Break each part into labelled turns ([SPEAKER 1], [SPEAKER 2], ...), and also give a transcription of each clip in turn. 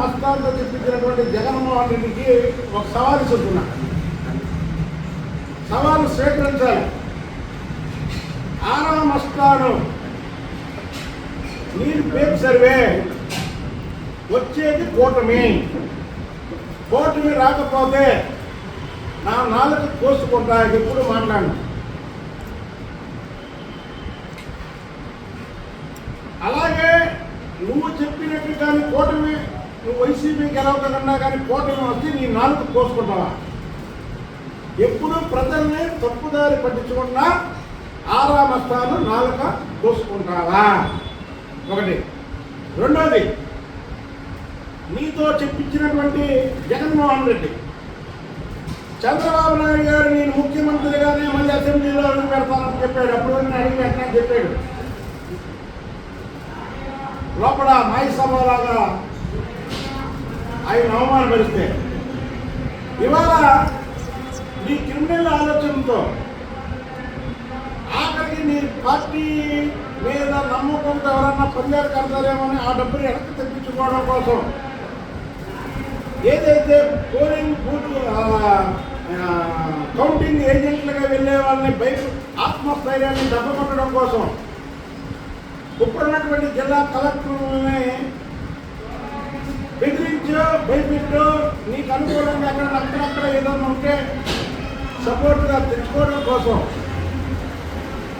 [SPEAKER 1] మస్తాలతో చెప్పించినటువంటి జగన్మోహన్ రెడ్డికి ఒక సవాలు చెప్తున్నా. సవాలు స్వీకరించాలి. ఆరా మస్తాను. నీరు పేరు సర్వే. వచ్చేది కూటమి. కూటమి రాకపోతే నా నాలుగు కోసుకుంటా ఎప్పుడు మాట్లాడు అలాగే నువ్వు చెప్పినట్టు కానీ కూటమి నువ్వు వైసీపీ గెలవకుండా కానీ కూటమి వచ్చి నీ నాలుగు కోసుకుంటావా? ఎప్పుడు ప్రజల్ని తప్పుదారి పట్టించకుండా ఆరామస్థాను నాలుక కోసుకుంటావా? ఒకటి. రెండోది నీతో చెప్పించినటువంటి జగన్మోహన్ రెడ్డి. చంద్రబాబు నాయుడు గారు నేను ముఖ్యమంత్రిగానే మళ్ళీ అసెంబ్లీలో అడుగు పెడతానని చెప్పాడు. అప్పుడు నేను అడుగు పెట్టానని చెప్పాడు? లోపల మాయసభలాగా ఆయన అవమానపరిస్తే ఇవాళ నీ క్రిమినల్ ఆలోచనతో ఆఖరికి నీ పార్టీ మీద నమ్మకంతో ఎవరన్నా అంతారేమో అని ఆ డబ్బుని వెనక్కి తెప్పించుకోవడం కోసం ఏదైతే పోలింగ్ బూత్ కౌంటింగ్ ఏజెంట్లుగా వెళ్ళే వాళ్ళని బయట ఆత్మస్థైర్యాన్ని దెబ్బకొట్టడం కోసం ఇప్పుడున్నటువంటి జిల్లా కలెక్టర్ని బెదిరించో నీకు అనుకూలంగా అక్కడ అక్కడక్కడ ఏదైనా ఉంటే సపోర్ట్గా తెచ్చుకోవడం కోసం.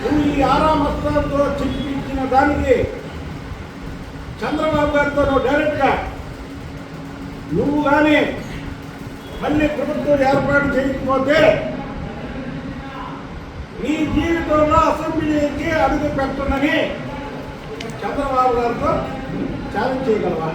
[SPEAKER 1] నువ్వు ఈ ఆరామస్తంతో చెప్పించిన దానికి చంద్రబాబు గారితో నువ్వు డైరెక్ట్గా నువ్వు కానీ మళ్ళీ ప్రభుత్వం ఏర్పాటు చేయకపోతే నీ జీవితంలో అసెంబ్లీకి అడుగు పెట్టనని చంద్రబాబు గారితో ఛాలెంజ్ చేయగలవా?